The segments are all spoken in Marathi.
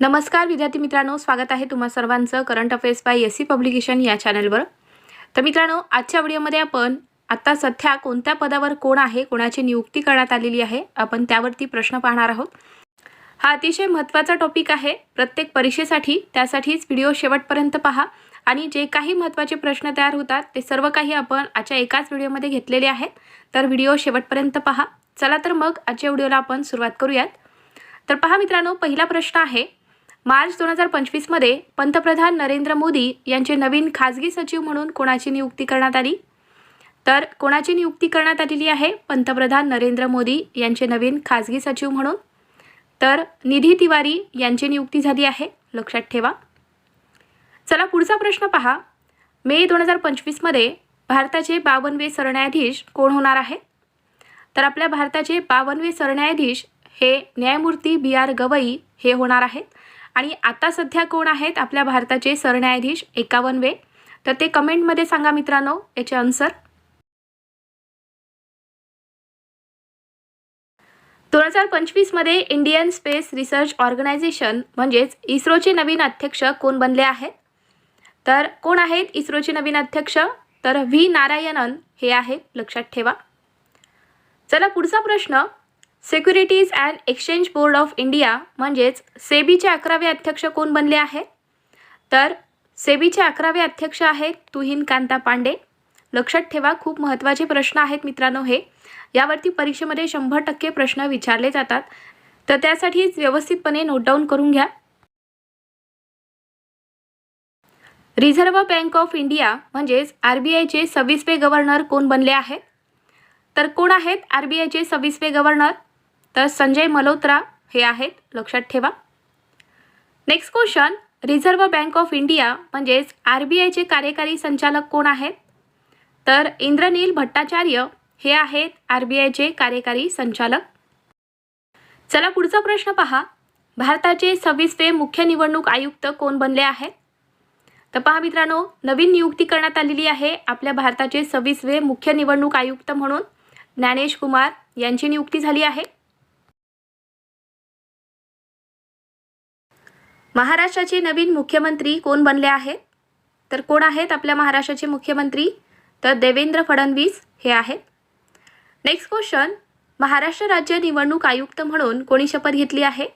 नमस्कार विद्यार्थी मित्रांनो. स्वागत आहे तुम्हा सर्वांचं current affairs by S C publication या चॅनलवर. तर मित्रांनो आजच्या व्हिडिओमध्ये आपण आत्ता सध्या कोणत्या पदावर कोण आहे कोणाची नियुक्ती करण्यात आलेली आहे आपण त्यावरती प्रश्न पाहणार आहोत. हा अतिशय महत्त्वाचा टॉपिक आहे. प्रत्येक परीक्षेसाठी त्यासाठीच व्हिडिओ शेवटपर्यंत पहा आणि जे काही महत्त्वाचे प्रश्न तयार होतात ते सर्व काही आपण आजच्या एकाच व्हिडिओमध्ये घेतलेले आहेत. तर व्हिडिओ शेवटपर्यंत पहा. चला तर मग आजच्या व्हिडिओला आपण सुरुवात करूयात. तर पहा मित्रांनो पहिला प्रश्न आहे मार्च दोन हजार पंचवीसमध्ये पंतप्रधान नरेंद्र मोदी यांचे नवीन खाजगी सचिव म्हणून कोणाची नियुक्ती करण्यात आली? तर कोणाची नियुक्ती करण्यात आलेली आहे? पंतप्रधान नरेंद्र मोदी यांचे नवीन खाजगी सचिव म्हणून. तर निधी तिवारी यांची नियुक्ती झाली आहे. लक्षात ठेवा. चला पुढचा प्रश्न पहा. मे दोन हजार पंचवीसमध्ये भारताचे बावनवे सरन्यायाधीश कोण होणार आहे? तर आपल्या भारताचे बावनवे सरन्यायाधीश हे न्यायमूर्ती बी आर गवई हे होणार आहेत. आणि आता सध्या कोण आहेत आपल्या भारताचे सरन्यायाधीश एकावनवे तर ते कमेंटमध्ये सांगा मित्रांनो याचे आन्सर. दोन हजार पंचवीसमध्ये इंडियन स्पेस रिसर्च ऑर्गनायझेशन म्हणजेच इस्रोचे नवीन अध्यक्ष कोण बनले आहेत? तर कोण आहेत इस्रोचे नवीन अध्यक्ष? तर व्ही नारायणन हे आहेत लक्षात ठेवा. चला पुढचा प्रश्न. Securities and exchange board of India म्हणजेच सेबीचे अकरावे अध्यक्ष कोण बनले आहे? तर सेबीचे अकरावे अध्यक्ष आहेत तुहीन कांता पांडे. लक्षात ठेवा खूप महत्त्वाचे प्रश्न आहेत मित्रांनो हे. यावरती परीक्षेमध्ये शंभर टक्के प्रश्न विचारले जातात. तर त्यासाठीच व्यवस्थितपणे नोट डाऊन करून घ्या. रिझर्व्ह बँक ऑफ इंडिया म्हणजेच आर बी आयचे सव्वीसवे गव्हर्नर कोण बनले आहेत? तर कोण आहेत आर बी आयचे सव्वीसवे गव्हर्नर? तर संजय मल्होत्रा हे आहेत. लक्षात ठेवा. Next question reserve bank of India म्हणजेच आर बी आयचे कार्यकारी संचालक कोण आहेत? तर इंद्रनील भट्टाचार्य हे आहेत आर बी आयचे कार्यकारी संचालक. चला पुढचा प्रश्न पहा. भारताचे सव्वीसवे मुख्य निवडणूक आयुक्त कोण बनले आहेत? तर पहा मित्रांनो नवीन नियुक्ती करण्यात आलेली आहे आपल्या भारताचे सव्वीसवे मुख्य निवडणूक आयुक्त म्हणून ज्ञानेश कुमार यांची नियुक्ती झाली आहे. महाराष्ट्राचे नवीन मुख्यमंत्री कोण बनले आहेत? तर कोण आहेत आपल्या महाराष्ट्राचे मुख्यमंत्री? तर देवेंद्र फडणवीस हे आहेत. नेक्स्ट क्वेश्चन महाराष्ट्र राज्य निवडणूक आयुक्त म्हणून कोणी शपथ घेतली आहे?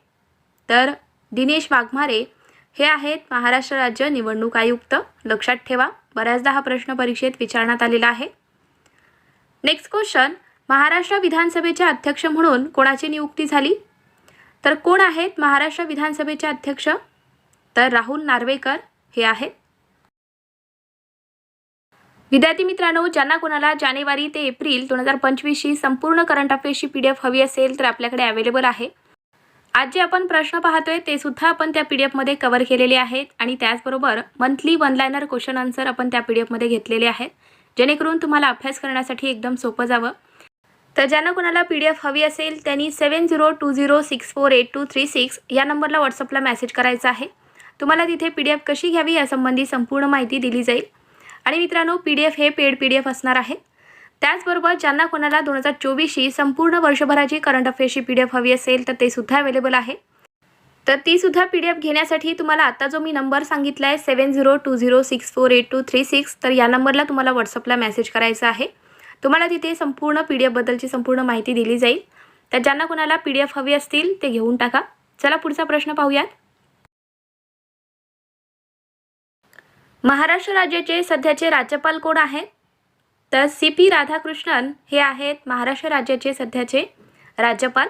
तर दिनेश वाघमारे हे आहेत महाराष्ट्र राज्य निवडणूक आयुक्त. लक्षात ठेवा बऱ्याचदा हा प्रश्न परीक्षेत विचारण्यात आलेला आहे. नेक्स्ट क्वेश्चन महाराष्ट्र विधानसभेचे अध्यक्ष म्हणून कोणाची नियुक्ती झाली? तर कोण आहेत महाराष्ट्र विधानसभेचे अध्यक्ष? तर राहुल नार्वेकर हे आहेत. विद्यार्थी मित्रांनो ज्यांना कोणाला जानेवारी ते एप्रिल दोन हजार पंचवीसची संपूर्ण करंट अफेअर्सची पी डी एफ हवी असेल तर आपल्याकडे अवेलेबल आहे. आज जे आपण प्रश्न पाहतोय ते सुद्धा आपण त्या पी डी एफमध्ये कवर केलेले आहेत आणि त्याचबरोबर monthly one liner question answer आपण त्या पी डी एफमध्ये घेतलेले आहेत. जेणेकरून तुम्हाला अभ्यास करण्यासाठी एकदम सोपं जावं. तर ज्यांना कोणाला पी डी एफ हवी असेल त्यांनी seven zero two zero six four eight two three six या नंबरला व्हॉट्सअपला मेसेज करायचा आहे. तुम्हाला तिथे पी डी एफ कशी घ्यावी यासंबंधी संपूर्ण माहिती दिली जाईल. आणि मित्रांनो पी डी एफ हे पेड पी डी एफ असणार आहे. त्याचबरोबर ज्यांना कोणाला दोन हजार चोवीसची संपूर्ण वर्षभराची करंट अफेअर्सची पी डी एफ हवी असेल तर ते सुद्धा अवेलेबल आहे. तर ती सुद्धा पी डी एफ घेण्यासाठी तुम्हाला आता जो मी नंबर सांगितला आहे seven zero two zero six four eight two three six तर या नंबरला तुम्हाला व्हॉट्सअपला मेसेज करायचा आहे. तुम्हाला तिथे संपूर्ण पी डी एफबद्दलची संपूर्ण माहिती दिली जाईल. तर ज्यांना कोणाला पी डी एफ हवी असतील ते घेऊन टाका. चला पुढचा प्रश्न पाहूयात. महाराष्ट्र राज्याचे सध्याचे राज्यपाल कोण आहेत? तर सी पी राधाकृष्णन हे आहेत महाराष्ट्र राज्याचे सध्याचे राज्यपाल.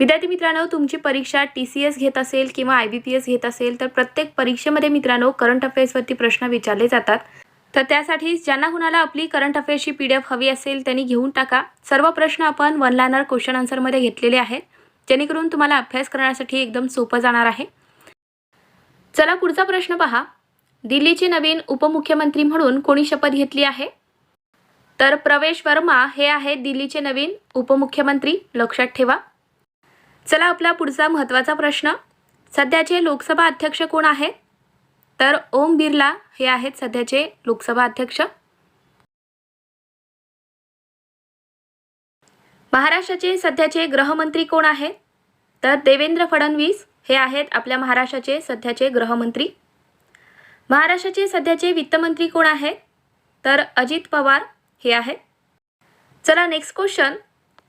विद्यार्थी मित्रांनो तुमची परीक्षा टी सी एस घेत असेल किंवा आय बी पी एस घेत असेल तर प्रत्येक परीक्षेमध्ये मित्रांनो करंट अफेअर्सवरती प्रश्न विचारले जातात. तर त्यासाठी ज्यांना कुणाला आपली करंट अफेअर्सची पी डी एफ हवी असेल त्यांनी घेऊन टाका. सर्व प्रश्न आपण वन लायनर क्वेश्चन आन्सरमध्ये घेतलेले आहेत जेणेकरून तुम्हाला अभ्यास करण्यासाठी एकदम सोपं जाणार आहे. चला पुढचा प्रश्न पहा. दिल्लीचे नवीन उपमुख्यमंत्री म्हणून कोणी शपथ घेतली आहे? तर प्रवेश वर्मा हे आहेत दिल्लीचे नवीन उपमुख्यमंत्री लक्षात ठेवा. चला आपला पुढचा महत्त्वाचा प्रश्न. सध्याचे लोकसभा अध्यक्ष कोण आहेत? तर ओम बिर्ला हे आहेत सध्याचे लोकसभा अध्यक्ष. महाराष्ट्राचे सध्याचे गृहमंत्री कोण आहेत? तर देवेंद्र फडणवीस हे आहेत आपल्या महाराष्ट्राचे सध्याचे गृहमंत्री. महाराष्ट्राचे सध्याचे वित्तमंत्री कोण आहेत? तर अजित पवार हे आहेत. चला नेक्स्ट क्वेश्चन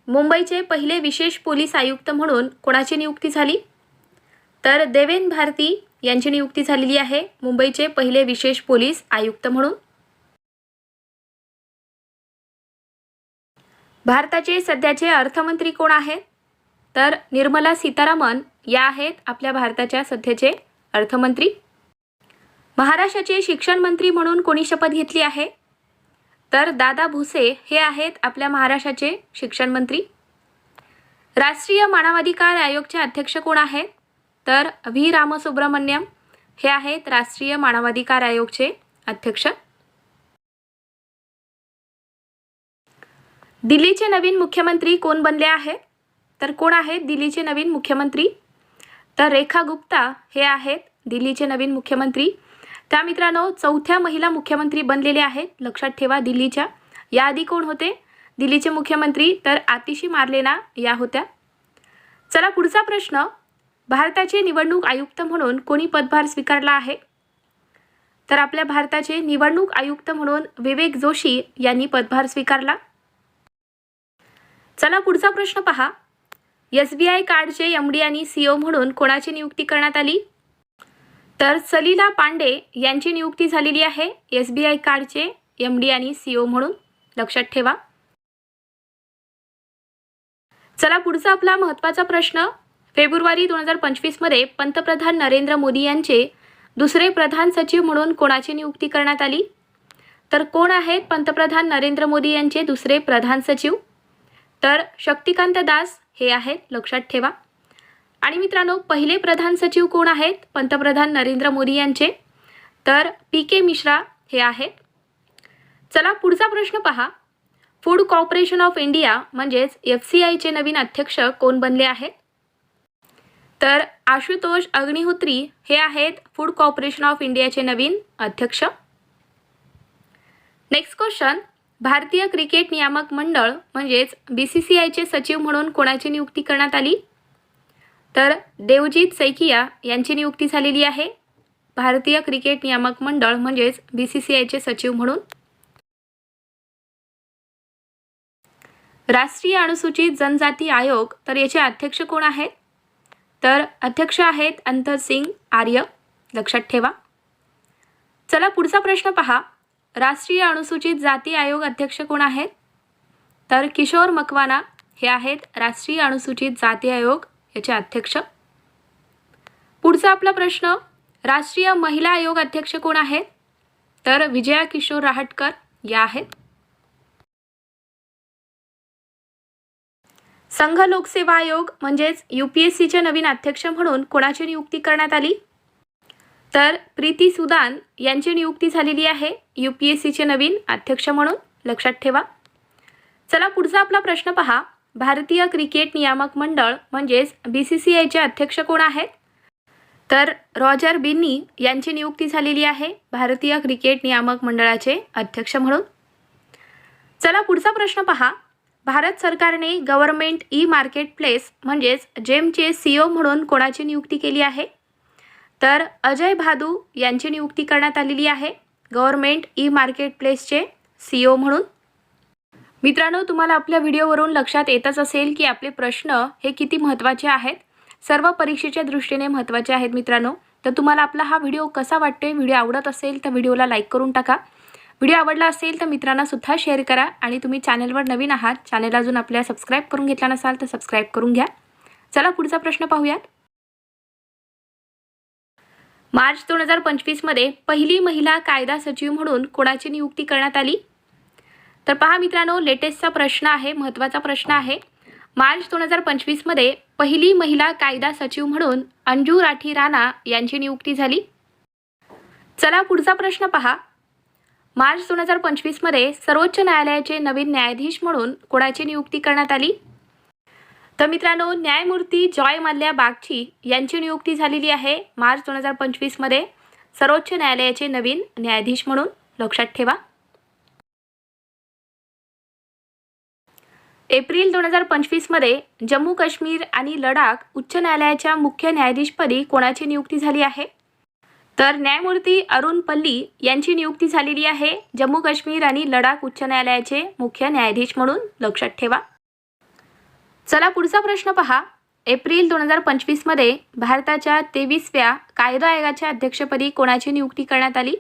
मुंबईचे पहिले विशेष पोलीस आयुक्त म्हणून कोणाची नियुक्ती झाली? तर देवेन भारती यांची नियुक्ती झालेली आहे. मुंबईचे पहिले विशेष पोलीस आयुक्त म्हणून. भारताचे सध्याचे अर्थमंत्री कोण आहेत? तर निर्मला सीतारामन या आहेत आपल्या भारताच्या सध्याचे अर्थमंत्री. महाराष्ट्राचे शिक्षण मंत्री म्हणून कोणी शपथ घेतली आहे? तर दादा भुसे हे आहेत आपल्या महाराष्ट्राचे शिक्षण मंत्री. राष्ट्रीय मानवाधिकार आयोगचे अध्यक्ष कोण आहेत? तर व्ही. रामसुब्रमण्यम हे आहेत राष्ट्रीय मानवाधिकार आयोगचे अध्यक्ष. दिल्लीचे नवीन मुख्यमंत्री कोण बनले आहे? तर कोण आहेत दिल्लीचे नवीन मुख्यमंत्री? तर रेखा गुप्ता हे आहेत दिल्लीचे नवीन मुख्यमंत्री. त्या मित्रांनो चौथ्या महिला मुख्यमंत्री बनलेले आहेत. लक्षात ठेवा दिल्लीच्या याआधी कोण होते? दिल्लीचे मुख्यमंत्री तर आतिशी मार्लेना या होत्या. चला पुढचा प्रश्न. भारताचे निवडणूक आयुक्त म्हणून कोणी पदभार स्वीकारला आहे? तर आपल्या भारताचे निवडणूक आयुक्त म्हणून विवेक जोशी यांनी पदभार स्वीकारला. चला पुढचा प्रश्न पहा. एस बी आय कार्डचे एम डी आणि सीओ म्हणून कोणाची नियुक्ती करण्यात आली? तर सलीला पांडे यांची नियुक्ती झालेली आहे एस बी आय कार्डचे एम डी आणि सीओ म्हणून. लक्षात ठेवा. चला पुढचा आपला महत्त्वाचा प्रश्न. फेब्रुवारी दोन हजार पंचवीसमध्ये पंतप्रधान नरेंद्र मोदी यांचे दुसरे प्रधान सचिव म्हणून कोणाची नियुक्ती करण्यात आली? तर कोण आहेत पंतप्रधान नरेंद्र मोदी यांचे दुसरे प्रधान सचिव? तर शक्तिकांत दास हे आहेत लक्षात ठेवा. आणि मित्रांनो पहिले प्रधान सचिव कोण आहेत? पंतप्रधान नरेंद्र मोदी यांचे. तर पी के मिश्रा हे आहेत. चला पुढचा प्रश्न पहा. फूड कॉर्पोरेशन ऑफ इंडिया म्हणजेच एफ सी आयचे नवीन अध्यक्ष कोण बनले आहेत? तर आशुतोष अग्निहोत्री हे आहेत फूड कॉर्पोरेशन ऑफ इंडियाचे नवीन अध्यक्ष. नेक्स्ट क्वेश्चन भारतीय क्रिकेट नियामक मंडळ म्हणजेच बी सी सी आयचे सचिव म्हणून कोणाची नियुक्ती करण्यात आली? तर देवजीत सैकिया यांची नियुक्ती झालेली आहे. भारतीय क्रिकेट नियामक मंडळ म्हणजेच बी सी सी आयचे सचिव म्हणून. राष्ट्रीय अनुसूचित जनजाती आयोग तर याचे अध्यक्ष कोण आहेत? तर अध्यक्ष आहेत अंतर सिंग आर्य. लक्षात ठेवा. चला पुढचा प्रश्न पहा. राष्ट्रीय अनुसूचित जाती आयोग अध्यक्ष कोण आहेत? तर किशोर मकवाना हे आहेत राष्ट्रीय अनुसूचित जाती आयोग याचे अध्यक्ष. पुढचा आपला प्रश्न राष्ट्रीय महिला आयोग अध्यक्ष कोण आहेत? तर विजया किशोर राहटकर या आहेत. संघ लोकसेवा आयोग म्हणजेच यू पी एस सीचे नवीन अध्यक्ष म्हणून कोणाची नियुक्ती करण्यात आली? तर प्रीती सुदान यांची नियुक्ती झालेली आहे यू पी एस सीचे नवीन अध्यक्ष म्हणून. लक्षात ठेवा. चला पुढचा आपला प्रश्न पहा. भारतीय क्रिकेट नियामक मंडळ म्हणजेच बी सी सी आयचे अध्यक्ष कोण आहेत? तर रॉजर बिन्नी यांची नियुक्ती झालेली आहे भारतीय क्रिकेट नियामक मंडळाचे अध्यक्ष म्हणून. चला पुढचा प्रश्न पहा. भारत सरकारने गव्हर्मेंट ई मार्केट प्लेस म्हणजेच जेमचे सी ओ म्हणून कोणाची नियुक्ती केली आहे? तर अजय भादू यांची नियुक्ती करण्यात आलेली आहे गव्हर्मेंट ई मार्केट प्लेसचे सी ओ म्हणून. मित्रांनो तुम्हाला आपल्या व्हिडिओवरून लक्षात येतच असेल की आपले प्रश्न हे किती महत्त्वाचे आहेत. सर्व परीक्षेच्या दृष्टीने महत्त्वाचे आहेत मित्रांनो. तर तुम्हाला आपला हा व्हिडिओ कसा वाटतोय व्हिडिओ आवडत असेल तर व्हिडिओला लाईक करून टाका. व्हिडिओ आवडला असेल तर मित्रांना सुद्धा शेअर करा आणि तुम्ही चॅनलवर नवीन आहात चॅनल अजून आपल्या सबस्क्राईब करून घेतला नसाल तर सबस्क्राईब करून घ्या. चला पुढचा प्रश्न पाहूयात. मार्च दोन हजार पंचवीसमध्ये पहिली महिला कायदा सचिव म्हणून कोणाची नियुक्ती करण्यात आली? तर पहा मित्रांनो लेटेस्टचा प्रश्न आहे महत्त्वाचा प्रश्न आहे. मार्च दोन हजार पंचवीसमध्ये पहिली महिला कायदा सचिव म्हणून अंजू राठी राणा यांची नियुक्ती झाली. चला पुढचा प्रश्न पहा. मार्च दोन हजार पंचवीसमध्ये सर्वोच्च न्यायालयाचे नवीन न्यायाधीश म्हणून कोणाची नियुक्ती करण्यात आली? तर मित्रांनो न्यायमूर्ती जॉय मल्ल्या बागची यांची नियुक्ती झालेली आहे मार्च दोन हजार पंचवीसमध्ये सर्वोच्च न्यायालयाचे नवीन न्यायाधीश म्हणून लक्षात ठेवा. एप्रिल दोन हजार पंचवीसमध्ये जम्मू काश्मीर आणि लडाख उच्च न्यायालयाच्या मुख्य न्यायाधीशपदी कोणाची नियुक्ती झाली आहे? तर न्यायमूर्ती अरुण पल्ली यांची नियुक्ती झालेली आहे. जम्मू काश्मीर आणि लडाख उच्च न्यायालयाचे मुख्य न्यायाधीश म्हणून लक्षात ठेवा. चला पुढचा प्रश्न पहा. एप्रिल दोन हजार पंचवीसमध्ये भारताच्या तेवीसव्या कायदा आयोगाच्या अध्यक्षपदी कोणाची नियुक्ती करण्यात आली?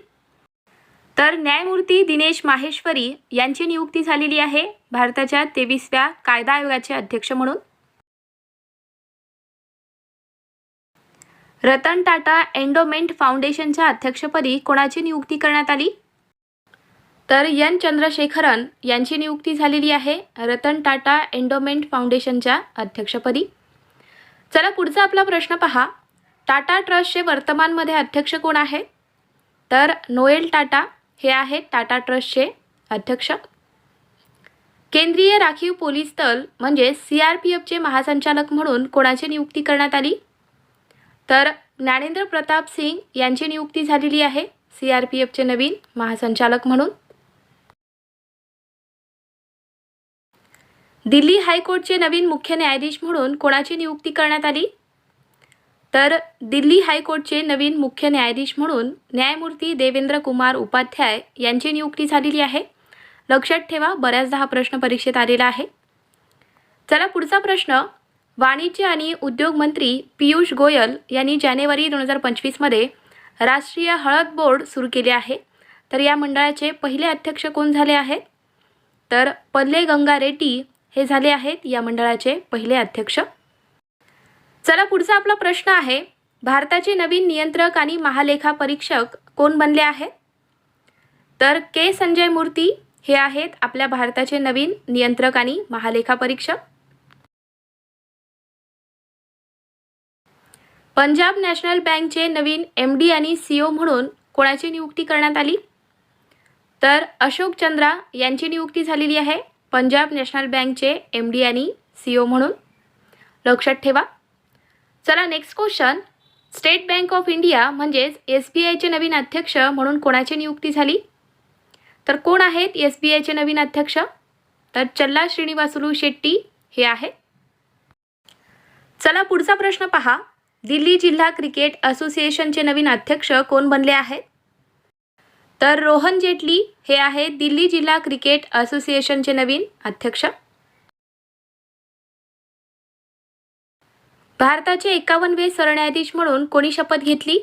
तर न्यायमूर्ती दिनेश माहेश्वरी यांची नियुक्ती झालेली आहे. भारताच्या तेवीसव्या कायदा आयोगाचे अध्यक्ष म्हणून. रतन टाटा एंडोमेंट फाउंडेशनच्या अध्यक्षपदी कोणाची नियुक्ती करण्यात आली? तर एन. चंद्रशेखरन यांची नियुक्ती झालेली आहे रतन टाटा एंडोमेंट फाउंडेशनच्या अध्यक्षपदी. चला पुढचा आपला प्रश्न पहा. टाटा ट्रस्टचे वर्तमानमध्ये अध्यक्ष कोण आहेत? तर नोएल टाटा हे आहेत टाटा ट्रस्टचे अध्यक्ष. केंद्रीय राखीव पोलीस दल म्हणजे सी आर पी एफचे महासंचालक म्हणून कोणाची नियुक्ती करण्यात आली? तर ज्ञानेंद्र प्रताप सिंग यांची नियुक्ती झालेली आहे. सी आर पी एफचे नवीन महासंचालक म्हणून. दिल्ली हायकोर्टचे नवीन मुख्य न्यायाधीश म्हणून कोणाची नियुक्ती करण्यात आली? तर दिल्ली हायकोर्टचे नवीन मुख्य न्यायाधीश म्हणून न्यायमूर्ती देवेंद्र कुमार उपाध्याय यांची नियुक्ती झालेली आहे. लक्षात ठेवा बऱ्याचदा हा प्रश्न परीक्षेत आलेला आहे. चला पुढचा प्रश्न. वाणिज्य आणि उद्योग मंत्री पियुष गोयल यांनी जानेवारी दोन हजार पंचवीसमध्ये राष्ट्रीय हळद बोर्ड सुरू केले आहे. तर या मंडळाचे पहिले अध्यक्ष कोण झाले आहेत? तर पल्ले गंगा रेड्डी हे झाले आहेत या मंडळाचे पहिले अध्यक्ष. चला पुढचा आपला प्रश्न आहे भारताचे नवीन नियंत्रक आणि महालेखा परीक्षक कोण बनले आहेत? तर के संजय मूर्ती हे आहेत आपल्या भारताचे नवीन नियंत्रक आणि महालेखा परीक्षक. पंजाब नॅशनल बँकचे नवीन एम डी आणि सी ओ म्हणून कोणाची नियुक्ती करण्यात आली? तर अशोक चंद्रा यांची नियुक्ती झालेली आहे पंजाब नॅशनल बँकचे एम डी आणि सी ओ म्हणून. लक्षात ठेवा. चला next question state bank of India म्हणजेच एस बी आयचे नवीन अध्यक्ष म्हणून कोणाची नियुक्ती झाली? तर कोण आहेत एस बी आयचे नवीन अध्यक्ष? तर चल्ला श्रीनिवासुलू शेट्टी हे आहेत. चला पुढचा प्रश्न पहा. दिल्ली जिल्हा क्रिकेट असोसिएशनचे नवीन अध्यक्ष कोण बनले आहेत? तर रोहन जेटली हे आहेत दिल्ली जिल्हा क्रिकेट असोसिएशनचे नवीन अध्यक्ष. भारताचे एकावन्नवे सरन्यायाधीश म्हणून कोणी शपथ घेतली?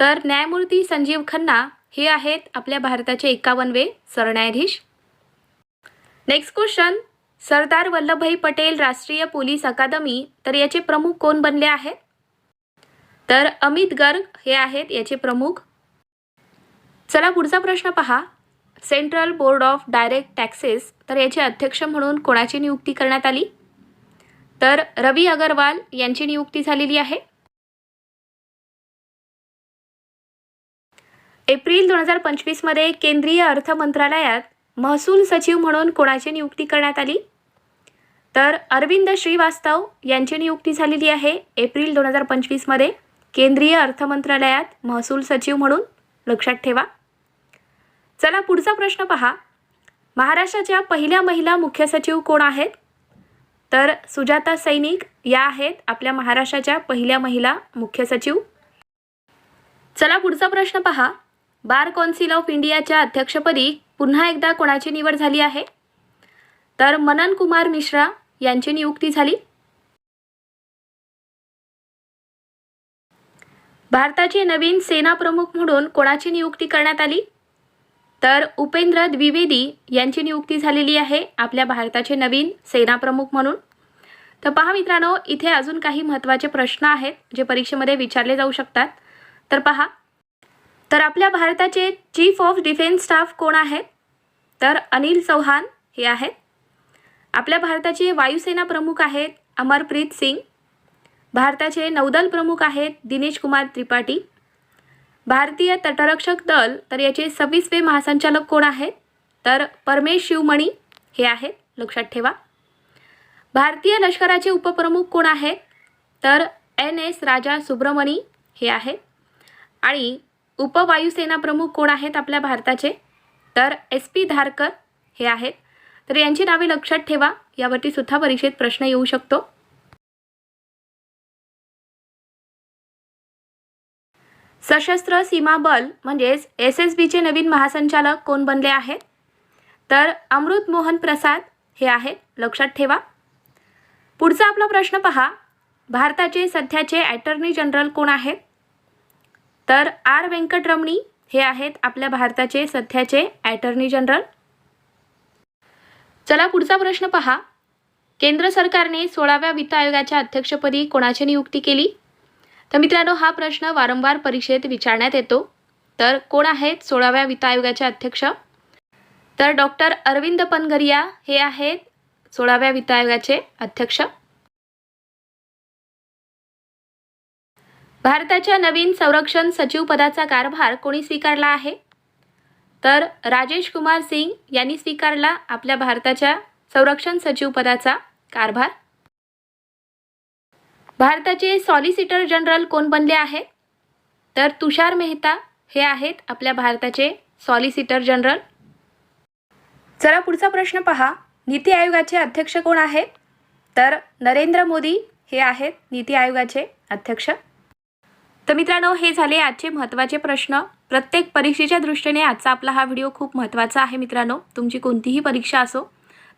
तर न्यायमूर्ती संजीव खन्ना हे आहेत आपल्या भारताचे एकावन्नवे सरन्यायाधीश. नेक्स्ट क्वेश्चन सरदार वल्लभभाई पटेल राष्ट्रीय पोलीस अकादमी तर याचे प्रमुख कोण बनले आहेत? तर अमित गर्ग हे आहेत याचे प्रमुख. चला पुढचा प्रश्न पहा. Central board of direct taxes तर याचे अध्यक्ष म्हणून कोणाची नियुक्ती करण्यात आली? तर रवी अगरवाल यांची नियुक्ती झालेली आहे. एप्रिल दोन हजार पंचवीसमध्ये केंद्रीय अर्थ मंत्रालयात महसूल सचिव म्हणून कोणाची नियुक्ती करण्यात आली? तर अरविंद श्रीवास्तव यांची नियुक्ती झालेली आहे एप्रिल दोन हजार पंचवीसमध्ये केंद्रीय अर्थ मंत्रालयात महसूल सचिव म्हणून लक्षात ठेवा. चला पुढचा प्रश्न पहा. महाराष्ट्राच्या पहिल्या महिला मुख्य सचिव कोण आहेत? तर सुजाता सैनिक या आहेत आपल्या महाराष्ट्राच्या पहिल्या महिला मुख्य सचिव. चला पुढचा प्रश्न पहा. बार कौन्सिल ऑफ इंडियाच्या अध्यक्षपदी पुन्हा एकदा कोणाची निवड झाली आहे? तर मनन कुमार मिश्रा यांची नियुक्ती झाली. भारताचे नवीन सेना प्रमुख म्हणून कोणाची नियुक्ती करण्यात आली? तर उपेंद्र द्विवेदी यांची नियुक्ती झालेली आहे आपल्या भारताचे नवीन सेना प्रमुख म्हणून. तर पहा मित्रांनो इथे अजून काही महत्त्वाचे प्रश्न आहेत जे परीक्षेमध्ये विचारले जाऊ शकतात. तर पहा. तर आपल्या भारताचे चीफ ऑफ डिफेन्स स्टाफ कोण आहेत? तर अनिल चौहान हे आहेत. आपल्या भारताचे वायुसेना प्रमुख आहेत अमरप्रीत सिंग. भारताचे नौदल प्रमुख आहेत दिनेश कुमार त्रिपाठी. भारतीय तटरक्षक दल तर याचे सव्वीसवे महासंचालक कोण आहेत? तर परमेश शिवमणी हे आहेत लक्षात ठेवा. भारतीय लष्कराचे उपप्रमुख कोण आहेत? तर एन एस राजा सुब्रमणी हे आहेत. आणि उपवायुसेना प्रमुख कोण आहेत आपल्या भारताचे? तर एस पी धारकर हे आहेत. तर यांची नावे लक्षात ठेवा. यावरती सुद्धा परीक्षेत प्रश्न येऊ शकतो. सशस्त्र सीमा बल म्हणजेच एस एस बीचे नवीन महासंचालक कोण बनले आहेत? तर अमृत मोहन प्रसाद हे आहेत. लक्षात ठेवा. पुढचा आपला प्रश्न पहा. भारताचे सध्याचे ॲटर्नी जनरल कोण आहेत? तर आर व्यंकटरमणी हे आहेत आपल्या भारताचे सध्याचे ॲटर्नी जनरल चला पुढचा प्रश्न पहा. केंद्र सरकारने सोळाव्या वित्त आयोगाच्या अध्यक्षपदी कोणाची नियुक्ती केली? तर मित्रांनो हा प्रश्न वारंवार परीक्षेत विचारण्यात येतो. तर कोण आहेत सोळाव्या वित्त आयोगाचे अध्यक्ष? तर डॉक्टर अरविंद पनगरिया हे आहेत सोळाव्या वित्त आयोगाचे अध्यक्ष. भारताच्या नवीन संरक्षण सचिव पदाचा कारभार कोणी स्वीकारला आहे? तर राजेश कुमार सिंग यांनी स्वीकारला आपल्या भारताच्या संरक्षण सचिव पदाचा कारभार. भारताचे सॉलिसिटर जनरल कोण बनले आहेत? तर तुषार मेहता हे आहेत आपल्या भारताचे सॉलिसिटर जनरल चला पुढचा प्रश्न पहा. नीती आयोगाचे अध्यक्ष कोण आहेत? तर नरेंद्र मोदी हे आहेत नीती आयोगाचे अध्यक्ष. तर मित्रांनो हे झाले आजचे महत्त्वाचे प्रश्न. प्रत्येक परीक्षेच्या दृष्टीने आजचा आपला हा व्हिडिओ खूप महत्त्वाचा आहे मित्रांनो. तुमची कोणतीही परीक्षा असो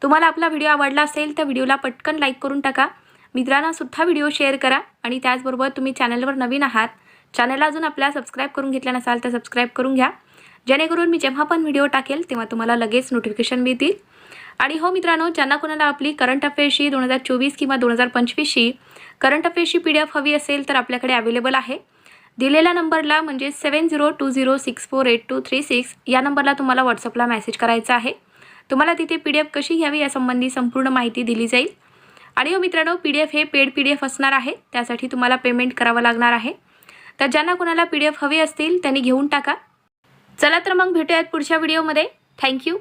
तुम्हाला आपला व्हिडिओ आवडला असेल तर व्हिडिओला पटकन लाईक करून टाका. मित्रांनासुद्धा व्हिडिओ शेअर करा आणि त्याचबरोबर तुम्ही चॅनलवर नवीन आहात चॅनलला अजून आपल्या सबस्क्राईब करून घेतल्या नसाल तर सबस्क्राईब करून घ्या. जेणेकरून मी जेव्हा पण व्हिडिओ टाकेल तेव्हा तुम्हाला लगेच नोटिफिकेशन मिळतील. आणि हो मित्रांनो ज्यांना कोणाला आपली करंट अफेअर्सशी दोन हजार चोवीस किंवा दोन हजार पंचवीसशी करंट अफेअर्सची पी डी एफ हवी असेल तर आपल्याकडे अवेलेबल आहे. दिलेल्या नंबरला म्हणजे seven zero two zero six four eight two three six या नंबरला तुम्हाला व्हॉट्सअपला मेसेज करायचा आहे. तुम्हाला तिथे पी डी एफ कशी घ्यावी यासंबंधी संपूर्ण माहिती दिली जाईल. आणि हो मित्रांनो पी डी एफ हे पेड पी डी एफ असणार आहे. त्यासाठी तुम्हाला पेमेंट करावं लागणार आहे. तर ज्यांना कोणाला पी डी एफ हवी असतील त्यांनी घेऊन टाका. चला तर मग भेटूयात पुढच्या व्हिडिओमध्ये थँक्यू